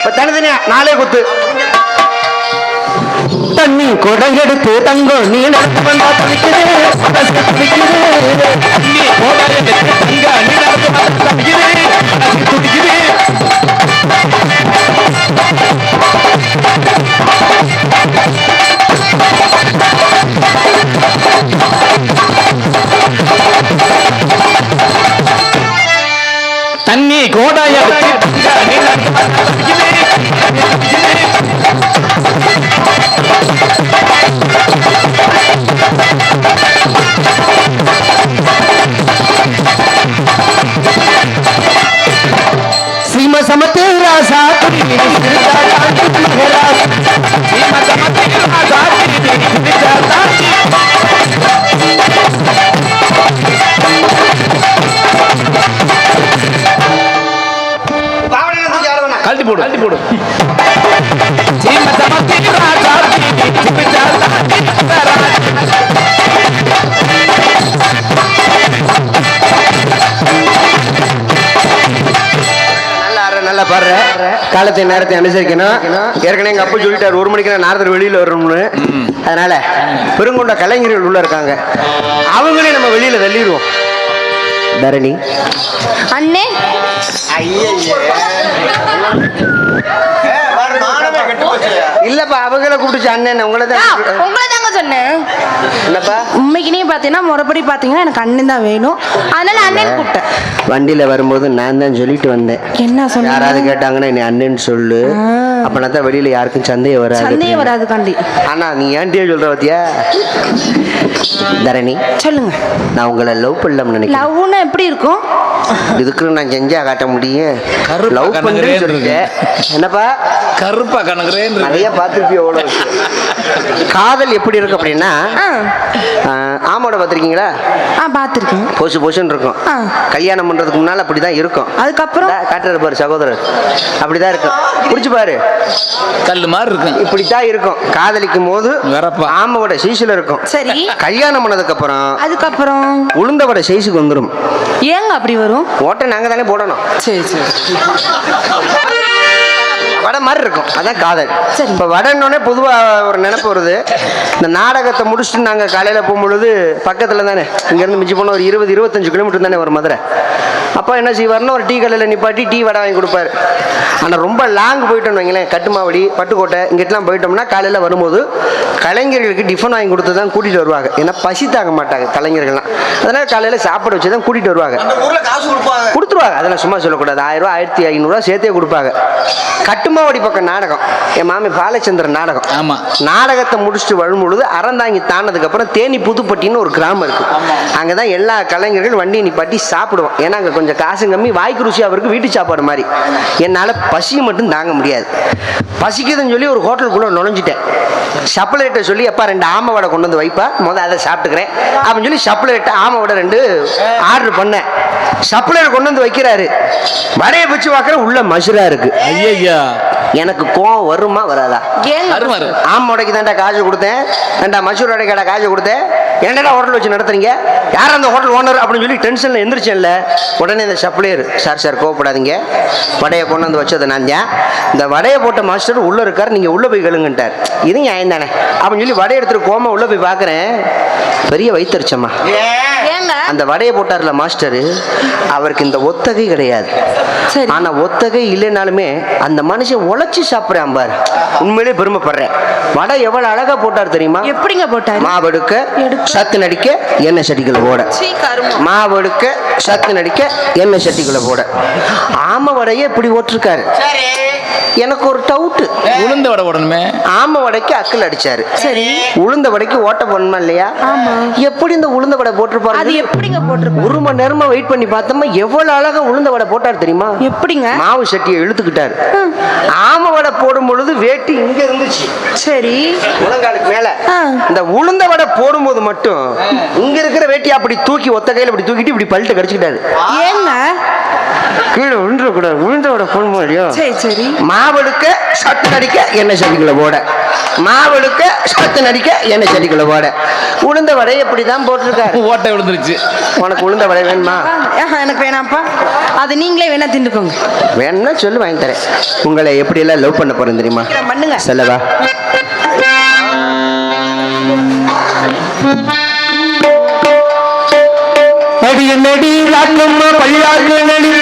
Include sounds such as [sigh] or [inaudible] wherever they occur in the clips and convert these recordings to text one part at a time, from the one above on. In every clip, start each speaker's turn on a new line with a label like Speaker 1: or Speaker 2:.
Speaker 1: இப்ப தனித்தனியா? நாளே குத்து.
Speaker 2: தண்ணி குடம் எடுத்து தங்கம் நீ நடந்து வந்தா துடிக்குது மனசு துடிக்குது
Speaker 3: நீ நடந்து வந்தா தவிக்குது, மனசு கழட்டி போடு கழட்டி போடு
Speaker 1: நல்லா பாடுற காலத்தை நேரத்தை அனுசரிக்கணும் ஏற்கனவே எங்க அப்பா சொல்லிட்டாரு ஒரு மணிக்கு நான் நாரதர் வெளியில வரணும்னு அதனால பெருங்கொண்ட கலைஞர்கள் உள்ள இருக்காங்க அவங்களே நம்ம வெளியில தள்ளிடுவோம் தரணி.
Speaker 4: அண்ணே.
Speaker 1: இல்லப்பா அவங்கள கூப்பிட்டுச்சு அண்ணன் உங்களை தான்
Speaker 4: உங்களை தாங்க சொன்னேன்.
Speaker 1: என்னப்பா?
Speaker 4: உண்மைக்குனே பார்த்தீங்கன்னா முறைப்படி பார்த்தீங்கன்னா எனக்கு அண்ணன் தான் வேணும். அதனால அண்ணன் கூப்பிட்டேன்.
Speaker 1: வண்டியில வரும்போது நான் தான் சொல்லிட்டு வந்தேன்.
Speaker 4: என்ன சொன்னீங்க?
Speaker 1: யாராவது கேட்டாங்கன்னா நீ அண்ணன்னு சொல்லு. அப்பனா தான் வெளியில யாருக்கும் சந்தேகம் வராது.
Speaker 4: சந்தேகம் வராது காண்டி.
Speaker 1: ஆனா நீ ஏன்டியே சொல்ற பத்தியா? தரணி
Speaker 4: சொல்லுங்க.
Speaker 1: நான் உங்களை லவ் பண்ணலாம் நினைக்கிறேன்.
Speaker 4: லவ்னா எப்படி இருக்கும்?
Speaker 1: இதுக்கு நான் செஞ்சா காட்ட முடியும். லவ் பண்ணுறேன்னு சொல்லிட்டு என்னப்பா?
Speaker 3: கருப்பா கணக்குறேன்
Speaker 1: நிறைய பார்த்துருப்பிய எவ்வளோ காதல் எப்படி இருக்கு அப்படின்னா ஆமோட பார்த்துருக்கீங்களா?
Speaker 4: ஆ பார்த்துருக்கேன்.
Speaker 1: பொசு பொசுன்னு இருக்கும்.
Speaker 4: ஆ.
Speaker 1: கல்யாணம் பண்றதுக்கு முன்னால அப்படிதான் இருக்கும்.
Speaker 4: அதுக்கப்புறம்?
Speaker 1: இந்தா, காட்டுறாரு பாரு சகோதரர். அப்படிதான் இருக்கும். புடிச்சு பாரு.
Speaker 3: கல்லு மாதிரி இருக்கும்.
Speaker 1: இப்படித்தான் இருக்கும். காதலிக்கும் போது
Speaker 3: வரப்பா.
Speaker 1: ஆமோட சைஸ்ல இருக்கும்.
Speaker 4: சரி.
Speaker 1: கல்யாணம் பண்ணதுக்கு அப்புறம்
Speaker 4: அதுக்கப்புறம்?
Speaker 1: உளுந்தவட சைஸுக்கு வந்துடும்
Speaker 4: ஏங்க அப்படி வரும்?
Speaker 1: ஓட்டை நாங்க தானே போடணும்.
Speaker 4: சரி சரி.
Speaker 1: வடை மாதிரி இருக்கும். அதான் காதல்.
Speaker 4: சரி.
Speaker 1: இப்போ வடைன்னொடனே பொதுவாக ஒரு நினைப்பு வருது. இந்த நாடகத்தை முடிச்சுட்டு நாங்கள் காலையில் போகும்பொழுது பக்கத்தில் தானே இங்கேருந்து மிஞ்சி போனால் ஒரு இருபது இருபத்தஞ்சு கிலோமீட்டர் தானே வரும் மதுரை. அப்போ என்ன செய்வார்னா ஒரு டீ கடையில் நிப்பாட்டி டீ வடை வாங்கி கொடுப்பாரு. ஆனால் ரொம்ப லாங் போயிட்டோம்னு வைங்களேன். கட்டுமாவடி பட்டுக்கோட்டை இங்கிட்டலாம் போயிட்டோம்னா காலையில் வரும்போது கலைஞர்களுக்கு டிஃபன் வாங்கி கொடுத்து தான் கூட்டிகிட்டு வருவாங்க. ஏன்னா பசி தாங்க மாட்டாங்க கலைஞர்கள்லாம். அதனால் காலையில் சாப்பாடு வச்சு தான் கூட்டிகிட்டு வருவாங்க. கொடுத்துருவாங்க. அதெல்லாம் சும்மா சொல்லக்கூடாது. ஆயிரம் ரூபா ஆயிரத்தி ஐநூறுரூவா சேர்த்தே கொடுப்பாங்க. கட்டுமாவடி பக்கம் நாடகம். என் மாமி பாலச்சந்திரன் நாடகம்.
Speaker 3: ஆமா.
Speaker 1: நாடகத்தை முடிச்சுட்டு வரும்பொழுது அறந்தாங்கி தாண்டதுக்கு அப்புறம் தேனி புதுப்பட்டின்னு ஒரு கிராமம் இருக்கு. அங்கே தான் எல்லா கலைஞர்கள் வண்டியை நிப்பாட்டி சாப்பிடுவோம். ஏன்னா அங்கே கொஞ்சம் காசு கம்மி வாய்க்கு ருசி அவருக்கு வீட்டு சாப்பாடு மாதிரி. என்னால் பசியை மட்டும் தாங்க முடியாது. பசிக்குதுன்னு சொல்லி ஒரு ஹோட்டலுக்குள்ளே நுழைஞ்சிட்டேன். சப்ளைட்ட சொல்லி அப்பா ரெண்டு ஆமை வடை கொண்டு வந்து வைப்பா. முதல்ல அதை சாப்பிட்டுக்கிறேன். அப்படின்னு சொல்லி சப்ளைட்ட ஆமை வடை ரெண்டு ஆர்டர் பண்ணேன். சப்ளையர் கொண்டு வந்து வைக்கிறாரு. வடையை வச்சு பார்க்குற உள்ள மசுரா இருக்கு.
Speaker 3: ஐயா
Speaker 1: எனக்கு கோவம் வருமா வராதா. ஆமோடைக்கு தான்டா காசு கொடுத்தேன். ஏன்டா மசூர் அடைக்கடா காசு கொடுத்தேன்? என்னடா ஹோட்டல் வச்சு நடத்துறீங்க? யார் அந்த ஹோட்டல் ஓனர் அப்படின்னு சொல்லி டென்ஷனில் எந்திரிச்சேன்ல உடனே இந்த சப்ளையர் சார் சார் கோவப்படாதீங்க. வடையை கொண்டு வந்து வச்சது நான் தான் இந்த வடையை போட்ட மாஸ்டர் உள்ளே இருக்கார். நீங்கள் உள்ளே போய் கழுங்குன்ட்டார். இது நியாயம் தானே? அப்படின்னு சொல்லி வடையை எடுத்துட்டு கோமா உள்ளே போய் பார்க்குறேன். பெரிய வயிற்றுச்சம்மா
Speaker 4: ஏங்க?
Speaker 1: அந்த வடையை போட்டார்ல மாஸ்டர் அவருக்கு இந்த ஒத்தகை கிடையாது.
Speaker 4: சரி.
Speaker 1: ஆனா ஒத்தகை இல்லைனாலுமே அந்த மனுஷன் உழைச்சி சாப்பிட்றான் பாரு. உண்மையிலே பெருமைப்படுறேன். வடை எவ்வளவு அழகா போட்டார் தெரியுமா?
Speaker 4: எப்படிங்க போட்டாரு?
Speaker 1: மாவெடுக்க
Speaker 4: எடுக்க.
Speaker 1: சத்து நடிக்க எண்ணெய் சட்டிகளை போட.
Speaker 4: கருமம்.
Speaker 1: மாவெடுக்க சத்து நடிக்க எண்ணெய் சட்டிகளை போட. ஆம வடையை இப்படி ஓட்டிருக்காரு எனக்கு ஒரு டவுட்டு
Speaker 3: உளுந்த வடை போடணுமே.
Speaker 1: ஆம வடைக்கு அக்கல் அடிச்சாரு.
Speaker 4: சரி.
Speaker 1: உளுந்த வடைக்கு ஓட்ட போடணுமா இல்லையா?
Speaker 4: ஆமா.
Speaker 1: எப்படி இந்த உளுந்த வடை
Speaker 4: அது
Speaker 1: போட்டிருப்பாரு
Speaker 4: எப்படிங்க போட்டிருப்பாரு?
Speaker 1: ஒரு மணி நேரமா வெயிட் பண்ணி பார்த்தோமா எவ்வளவு அழகா உளுந்த வடை போட்டார் தெரியுமா?
Speaker 4: எப்படிங்க?
Speaker 1: மாவு சட்டியை இழுத்துக்கிட்டாரு. ஆம வடை போடும் பொழுது வேட்டி இங்க இருந்துச்சு.
Speaker 4: சரி.
Speaker 1: முழங்காலுக்கு மேல. இந்த உளுந்த வடை போடும்போது மட்டும் இங்க இருக்கிற வேட்டி அப்படி தூக்கி ஒத்த கையில இப்படி தூக்கிட்டு இப்படி பல்ட்டு கடிச்சுக்கிட்டாரு.
Speaker 4: ஏங்க?
Speaker 1: கீழே விழுந்துட கூடாது உளுந்த வடை போடும்போது இல்லையோ
Speaker 4: சரி சரி
Speaker 1: மாவெடுக்க சட்டு அடிக்க எண்ணெய் சட்டிக்குள்ள போட மாவெடுக்க சத்து நடிக்க எண்ணெய் செடிக்குள்ள போட உளுந்த வடை எப்படி தான் போட்டிருக்காரு
Speaker 4: ஓட்டை விழுந்துருச்சு
Speaker 1: உனக்கு உளுந்த வடை வேணுமா
Speaker 5: எனக்கு வேணாம்ப்பா அது நீங்களே வேணா திண்டுக்கோங்க
Speaker 1: வேணும்னா சொல்லு வாங்கி தரேன் உங்களை எப்படி எல்லாம் லவ் பண்ண போறேன் தெரியுமா
Speaker 5: பண்ணுங்க
Speaker 1: சொல்லவா
Speaker 2: அடிய நடி ராக்கம்மா பல்லாக்கு நடிப்பு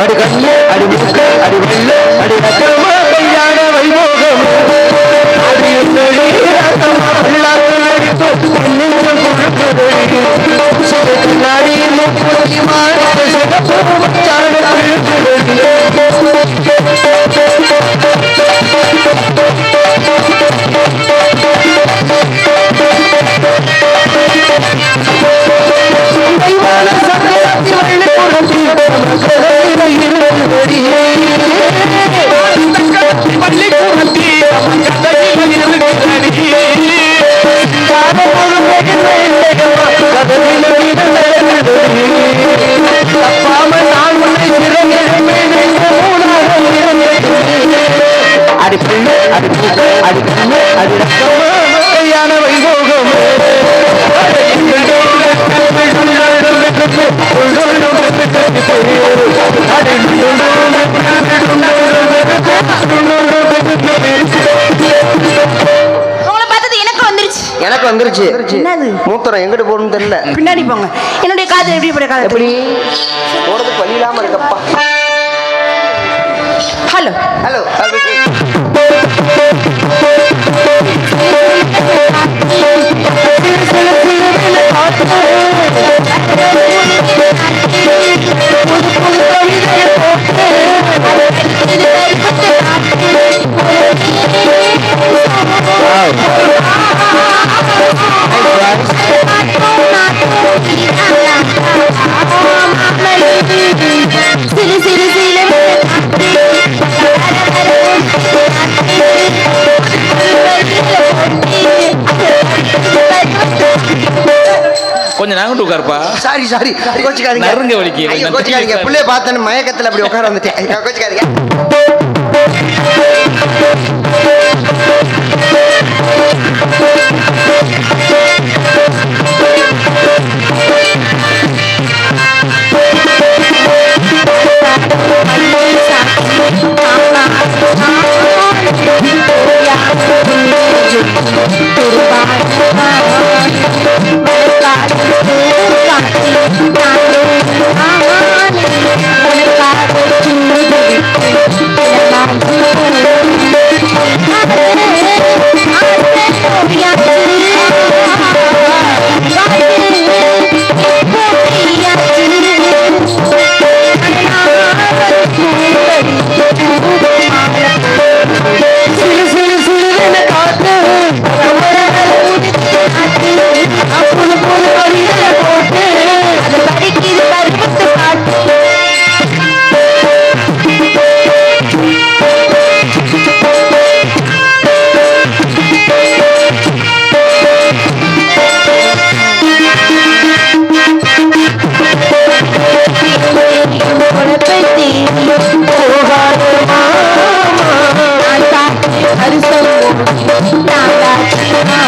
Speaker 2: அடி கண்ணு அடி முக்கு அடி வெள்ள அடி அடிப்பள்ளு அடி ரத்தமான வைபோகம்
Speaker 5: உங்களை பார்த்தது எனக்கு வந்துருச்சு.
Speaker 1: எனக்கு வந்துருச்சு.
Speaker 5: என்னது?
Speaker 1: மூத்திரம் எங்கிட்டு போகணும்னு தெரியல.
Speaker 5: பின்னாடி போங்க. என்னுடைய காது எப்படி
Speaker 1: எப்படி? போறதுக்கு வழி இல்லாம இருக்கப்பா.
Speaker 4: Thank [laughs] you. உட்காருப்பா.
Speaker 1: சாரி சாரி கோச்சிக்காதீங்க
Speaker 4: நறுங்க வலிக்கு.
Speaker 1: கோச்சிக்காதீங்க. புள்ளைய பார்த்தேன்னு மயக்கத்துல அப்படி உட்கார வந்துட்டேன். கோச்சிக்காதீங்க.
Speaker 6: Thank.